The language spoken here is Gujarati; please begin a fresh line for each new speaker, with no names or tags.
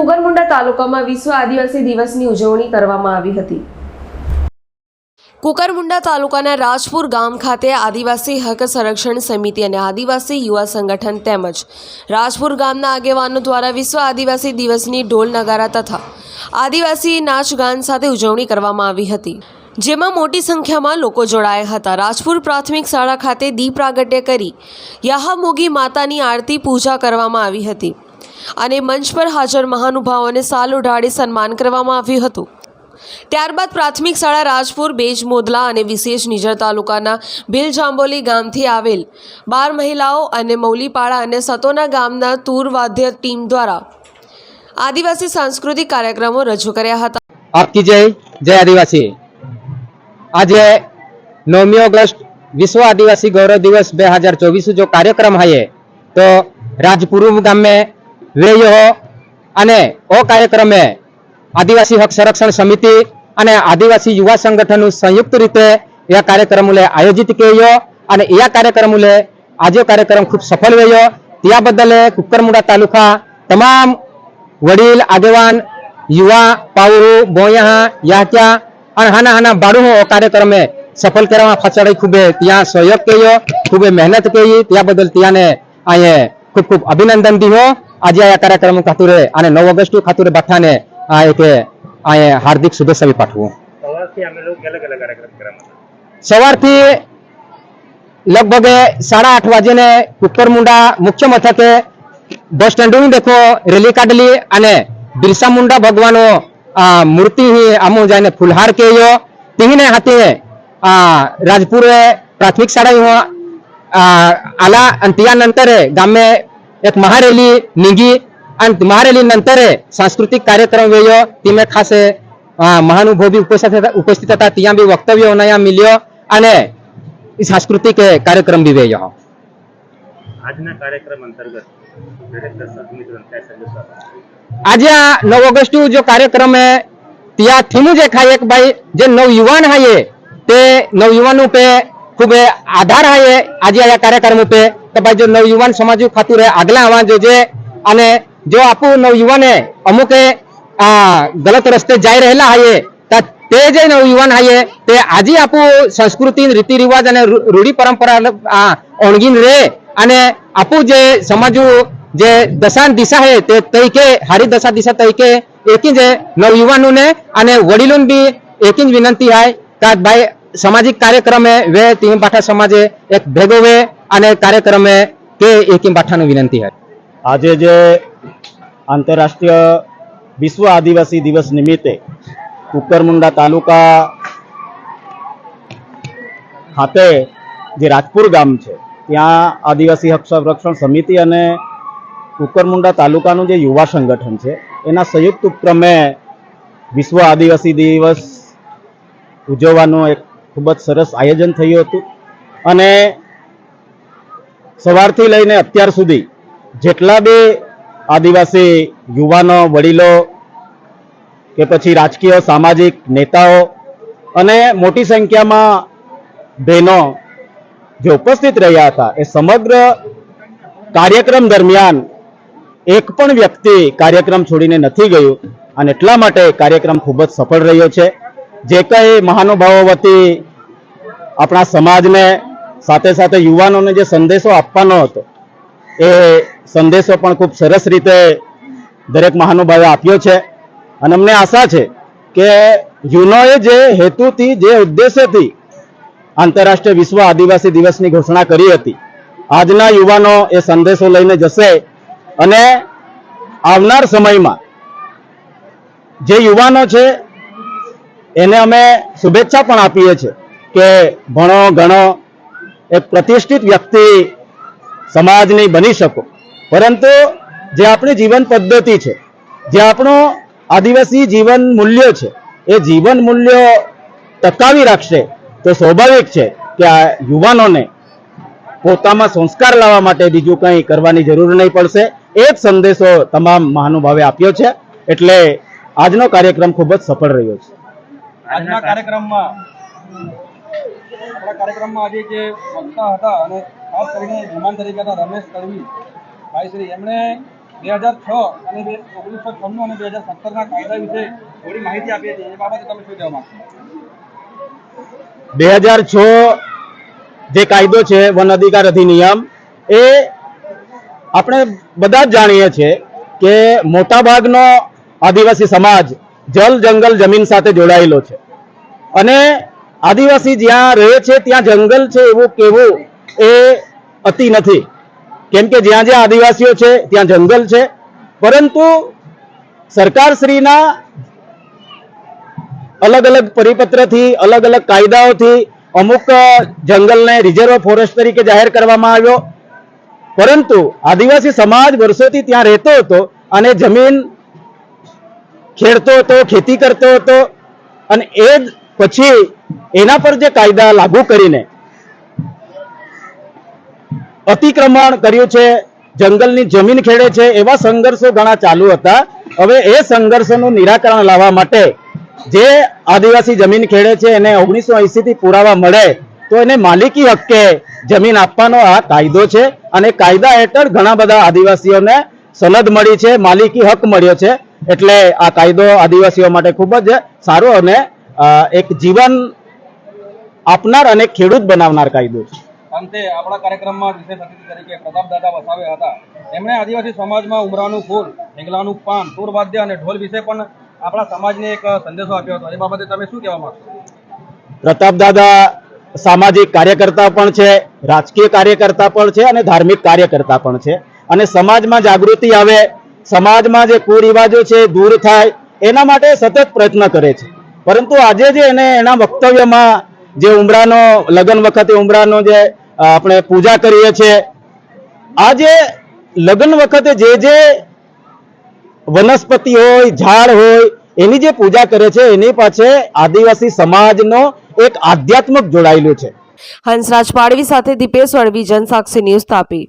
કુગરમુંડા તાલુકામાં વિશ્વ આદિવાસી દિવસની ઉજવણી કરવામાં આવી હતી. કુકરમુંડા તાલુકાના રાજપુર ગામ ખાતે આદિવાસી હક સંરક્ષણ સમિતિ અને આદિવાસી યુવા સંગઠન તેમજ રાજપુર ગામના આગેવાનો દ્વારા વિશ્વ આદિવાસી દિવસની ઢોલ નગારા તથા આદિવાસી નાચ ગાન સાથે ઉજવણી કરવામાં આવી હતી. જેમાં મોટી સંખ્યામાં લોકો જોડાયા હતા. રાજપુર પ્રાથમિક શાળા ખાતે દીપ પ્રાગટ્ય કરી યાહામોગી માતાની આરતી પૂજા કરવામાં આવી હતી. અને મંચ પર હાજર મહાનુભાવોને સાલ ઉઢાડી સન્માન કરવામાં આવ્યું હતું. ત્યારબાદ પ્રાથમિક શાળા રાજપુર બેજ મોદલા અને વિશેષ નિજર તાલુકાના ભીલજાંબોલી ગામથી આવેલ બાર મહિલાઓ અને મૌલીપાડા અને સતોના ગામના તૂરવાદ્ય ટીમ દ્વારા આદિવાસી સાંસ્કૃતિક કાર્યક્રમો રજૂ કર્યા હતા.
આપકી જય જય આદિવાસી. આજે નવમી ઓગસ્ટ વિશ્વ આદિવાસી ગૌરવ દિવસ બે હજાર ચોવીસ જો કાર્યક્રમ હૈ તો રાજપુર ગામે વ્યયો અને ઓ કાર્યક્રમે આદિવાસી હક સંરક્ષણ સમિતિ અને આદિવાસી યુવા સંગઠનનું સંયુક્ત રીતે એ કાર્ಯಕ್ರમુલે આયોજિત કર્યો અને એ કાર્યક્રમુલે આજે કાર્યક્રમ ખૂબ સફળ રહ્યો. ત્યાં બદલે કુકરમુડા તાલુકા તમામ વડીલ, આગેવાન, યુવા, પાવરુ બોયા યાક્યા અને હાના હાના બાળુઓ કાર્યક્રમે સફળ કરવામાં ફસાડાઈ ખૂબે ત્યાં સહયોગ કર્યો, ખૂબે મહેનત કરી. ત્યાં બદલ ત્યાંને અહીંયા ખૂબ ખૂબ અભિનંદન દીધો આજે આ કાર્યક્રમ ખાતુરે અને નવ ઓગસ્ટ ખાતુરે બધાને આ રીતે હાર્દિક શુભેચ્છા પાઠવું.
સવારથી
લગભગ સાડા આઠ વાગ્યાને કુકરમુંડા મુખ્ય મથકે બસ સ્ટેન્ડ દેખો રેલી કાઢલી અને બિરસા મુંડા ભગવાનો મૂર્તિ આમો જઈને ફુલહાર કહ્યો તીને હાથે આ રાજપુરે પ્રાથમિક શાળા આલા અને ત્યાં નંતરે ગામે એક મહારેલી નીંગી અને મહારેલી નંતરે સાંસ્કૃતિક કાર્યક્રમ વેયો. તેમે ખાસ આ બી ઉપસ્થિત હતા ઉપસ્થિત હતા. ત્યાં બી વક્તવ્ય નયા મિલ્યો અને સાંસ્કૃતિક કાર્યક્રમ બી વેયો.
આજના કાર્યક્રમ અંતર્ગત.
આજે આ નવ ઓગસ્ટ જો કાર્યક્રમ હે. ત્યાં થીમું જે ખાય એક ભાઈ જે નવ યુવાન હાये તે નવ યુવાન पे ખૂબ આધાર હાએ આજે આ કાર્યક્રમ ઉપે કે ભાઈ જો નવયુવાન સમાજ ખાતુરે આગલા આવવા જોજે અને જો આપણું નવયુવાને અમુકે ગલત રસ્તે જઈ રહેલા હાઈએ તે જે નવયુવાન હાઈએ તે આજે આપણું સંસ્કૃતિ, રીતિ રિવાજ અને રૂઢિ પરંપરા ઓણગીન રહે અને આપણું જે સમાજું જે દશાન દિશા હે તે તરીકે, હારી દશા દિશા તરીકે એકી જે નવયુવાનોને અને વડીલોને બી એકી જ વિનંતી હાય. કે ભાઈ સામાજિક કાર્યક્રમે વે તીમ પાઠા સમાજે એક ભેગો વે અને કાર્યક્રમે કે એકીમ પાઠાનું વિનંતી હાય
આજે જે આંતરરાષ્ટ્રીય વિશ્વ આદિવાસી દિવસ નિમિત્તે કુકરમુંડા તાલુકા ખાતે જે રાજપુર ગામ છે, ત્યાં આદિવાસી હક સંરક્ષણ સમિતિ અને કુકરમુંડા તાલુકાનું જે યુવા સંગઠન છે, એના સંયુક્ત ઉપક્રમે વિશ્વ આદિવાસી દિવસ ઉજવવાનો એક ખૂબ જ સરસ આયોજન થયું હતું. અને સવારથી લઈને અત્યાર સુધી જેટલા બી આદિવાસી યુવાનો, વડીલો કે પછી રાજકીય, સામાજિક નેતાઓ અને મોટી સંખ્યામાં બહેનો જે ઉપસ્થિત રહ્યા હતા, એ સમગ્ર કાર્યક્રમ દરમિયાન એક પણ વ્યક્તિ કાર્યક્રમ છોડીને નથી ગયું. અને એટલા માટે કાર્યક્રમ ખૂબ જ સફળ રહ્યો છે. જે કંઈ મહાનુભાવો વતી આપણા સમાજને સાથે સાથે યુવાનોને જે સંદેશો આપવાનો હતો, એ સંદેશો પણ ખૂબ સરસ રીતે દરેક મહાનુભાવે આપ્યો છે. અને અમને આશા છે કે યુનોએ જે હેતુથી, જે ઉદ્દેશ્યથી આંતરરાષ્ટ્રીય વિશ્વ આદિવાસી દિવસની ઘોષણા કરી હતી, આજના યુવાનો એ સંદેશો લઈને જશે અને આવનાર સમયમાં જે યુવાનો છે એને અમે શુભેચ્છા પણ આપીએ છીએ કે ભણો, ગણો એક પ્રતિષ્ઠિત વ્યક્તિ સમાજની બની શકો. પરંતુ જે આપણી જીવન પદ્ધતિ છે, જે આપણો આદિવાસી જીવન મૂલ્યો છે, એ જીવન મૂલ્યો ટકાવી રાખશે તો સ્વાભાવિક છે કે આ યુવાનોને પોતામાં સંસ્કાર લાવવા માટે બીજું કંઈ કરવાની જરૂર નહીં પડશે. એ જ સંદેશો તમામ મહાનુભાવે આપ્યો છે. એટલે આજનો કાર્યક્રમ ખૂબ જ સફળ રહ્યો છે.
આજના કાર્યક્રમમાં આપણા કાર્યક્રમમાં આજે જે વક્તા હતા અને ખાસ કરીને મહેમાન તરીકે હતા રમેશ તડવી ભાઈ શ્રી એમણે બે હજાર છ અને બે ઓગણીસો છન્નું અને બે હજાર સત્તરના કાયદા વિશે થોડી માહિતી આપી હતી. એ બાબતે તમે શું કહેવા માંગશો?
બે હજાર છ જે કાયદો છે વન અધિકાર અધિનિયમ એ આપણે બધા જ જાણીએ છીએ કે મોટા ભાગનો આદિવાસી સમાજ જલ જંગલ જમીન સાથે જોડાયેલો છે. અને આદિવાસી જ્યાં રહે છે, ત્યાં જંગલ છે એવું કહેવું એ અતિ નથી. કેમ કે જ્યાં જ્યાં આદિવાસીઓ છે, ત્યાં જંગલ છે. પરંતુ સરકારશ્રીના અલગ અલગ પરિપત્રથી અલગ અલગ કાયદાઓથી અમુક જંગલને રિઝર્વ ફોરેસ્ટ તરીકે જાહેર કરવામાં આવ્યો. પરંતુ આદિવાસી સમાજ વર્ષોથી ત્યાં રહેતો હતો અને જમીન ખેડતો હતો, ખેતી કરતો હતો. અને એ પછી એના પર જે કાયદા લાગુ કરીને અતિક્રમણ કર્યું છે, જંગલની જમીન ખેડે છે, એવા સંઘર્ષો ઘણા ચાલુ હતા. હવે એ સંઘર્ષોનું નિરાકરણ લાવવા માટે જે આદિવાસી જમીન ખેડે છે, એને ઓગણીસો થી પુરાવા મળે, તો એને માલિકી હક્કે જમીન આપવાનો આ કાયદો છે. અને કાયદા હેઠળ ઘણા બધા આદિવાસીઓને સનદ મળી છે, માલિકી હક મળ્યો છે. એટલે આ કાયદો આદિવાસીઓ માટે ખૂબ જ સારો અને એક જીવન આપનાર અને ખેડૂત બનાવનાર કાયદો છે.
અંતે આપણા કાર્યક્રમમાં વિશેષ અતિથિ તરીકે પ્રતાપદાદા વસાવ્યા હતા. એમણે આદિવાસી સમાજમાં ઉમરાનું ફૂલ ઢીંગલાનું પાન તૂરવાદ્ય અને ઢોલ વિશે પણ આપણા સમાજને એક સંદેશો આપ્યો હતો. એ બાબતે તમે શું કહેવા માંગશો?
પ્રતાપદાદા સામાજિક કાર્યકર્તા પણ છે રાજકીય કાર્યકર્તા પણ છે અને ધાર્મિક કાર્યકર્તા પણ છે. અને સમાજમાં જાગૃતિ આવે સમાજમાં જે કુરિવાજો છે, દૂર થાય, એના માટે સતત પ્રયત્ન કરે છે. પરંતુ આજે જે એને એના વક્તવ્યમાં જે ઉમરાનો, લગ્ન વખતે ઉમરાનો જે આપણે પૂજા કરીએ છીએ આ જે લગ્ન વખતે જે જે વનસ્પતિ હોય, ઝાડ હોય, એની જે પૂજા કરે છે, એની પાછળ આદિવાસી સમાજનો એક આધ્યાત્મિક જોડાયેલું છે.
હંસરાજ પાડવી સાથે દીપેશ વળવી જનસાક્ષી ન્યૂઝ તાપી.